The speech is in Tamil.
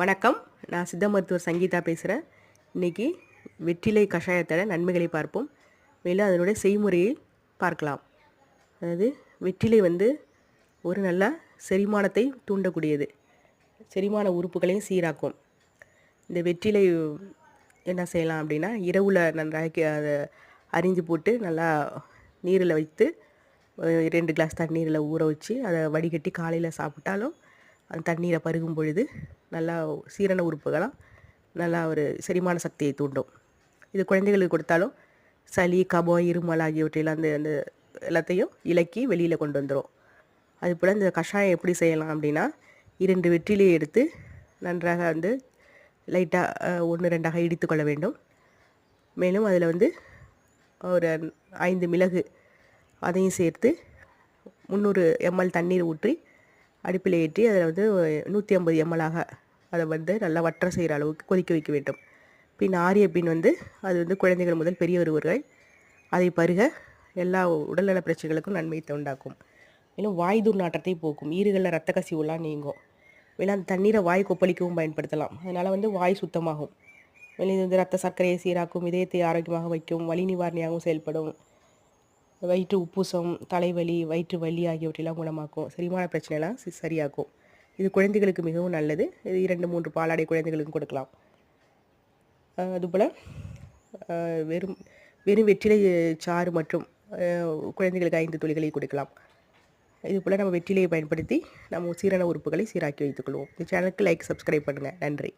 வணக்கம். நான் சித்த மருத்துவர் சங்கீதா பேசுகிறேன் இன்றைக்கி வெற்றிலை கஷாயத்தோட நன்மைகளை பார்ப்போம். மேலும் அதனுடைய செய்முறையை பார்க்கலாம். அதாவது வெற்றிலை வந்து ஒரு நல்ல செரிமானத்தை தூண்டக்கூடியது. செரிமான உறுப்புகளையும் சீராக்கும். இந்த வெற்றிலை என்ன செய்யலாம் அப்படின்னா இரவில் நன்றாக அதை அரிஞ்சு போட்டு நல்லா நீரில் வைத்து ரெண்டு கிளாஸ் தண்ணீரில் ஊற வச்சு அதை வடிகட்டி காலையில் சாப்பிட்டாலும் அந்த தண்ணீரை பருகும் பொழுது நல்லா சீரண உறுப்புகளாக நல்லா ஒரு செரிமான சக்தியை தூண்டும். இது குழந்தைகளுக்கு கொடுத்தாலும் சளி கபம் இருமல் ஆகியவற்றையெல்லாம் அந்த அந்த எல்லாத்தையும் இலக்கி வெளியில் கொண்டு வந்துடும் அதுபோல் இந்த கஷாயம் எப்படி செய்யலாம் அப்படின்னா இரண்டு வெற்றிலையை எடுத்து நன்றாக வந்து லைட்டாக ஒன்று ரெண்டாக இடித்து கொள்ள வேண்டும். மேலும் அதில் வந்து ஒரு ஐந்து மிளகு அதையும் சேர்த்து முந்நூறு எம்எல் தண்ணீர் ஊற்றி அடுப்பில் ஏற்றி அதில் வந்து நூற்றி ஐம்பது எம்எல்லாக அதை வந்து நல்லா வற்ற செய்கிற அளவுக்கு கொதிக்க வைக்க வேண்டும். பின் ஆரிய பின் வந்து அது வந்து குழந்தைகள் முதல் பெரியவர் ஒருவர்கள் அதை பருக எல்லா உடல்நல பிரச்சனைகளுக்கும் நன்மை உண்டாக்கும். மேலும் வாய் துர்நாற்றத்தை போக்கும். ஈறுகளில் ரத்த கசிவுலாம் நீங்கும். மேலும் அந்த தண்ணீரை வாய் கொப்பளிக்கவும் பயன்படுத்தலாம். அதனால் வந்து வாய் சுத்தமாகும். மேலும் இது வந்து ரத்த சர்க்கரையை சீராக்கும் இதயத்தை ஆரோக்கியமாக வைக்கும் வலி நிவாரணியாகவும் செயல்படும். வயிற்று உப்புசம் தலைவலி வயிற்று வலி ஆகியவற்றெல்லாம் குணமாக்கும். செரிமான பிரச்சனைலாம் சரியாகும். சரியாக்கும் இது குழந்தைகளுக்கு மிகவும் நல்லது. இது இரண்டு மூன்று பாலாடை குழந்தைகளுக்கும் கொடுக்கலாம். அதுபோல் வெறும் வெறும் வெற்றிலை சாறு மற்றும் குழந்தைகளுக்கு ஐந்து துளிகளை கொடுக்கலாம். இதுபோல் நம்ம வெற்றிலையை பயன்படுத்தி நம்ம சீரான உறுப்புகளை சீராக்கி வைத்துக்கொள்வோம் இந்த சேனலுக்கு லைக் சப்ஸ்கிரைப் பண்ணுங்கள் நன்றி.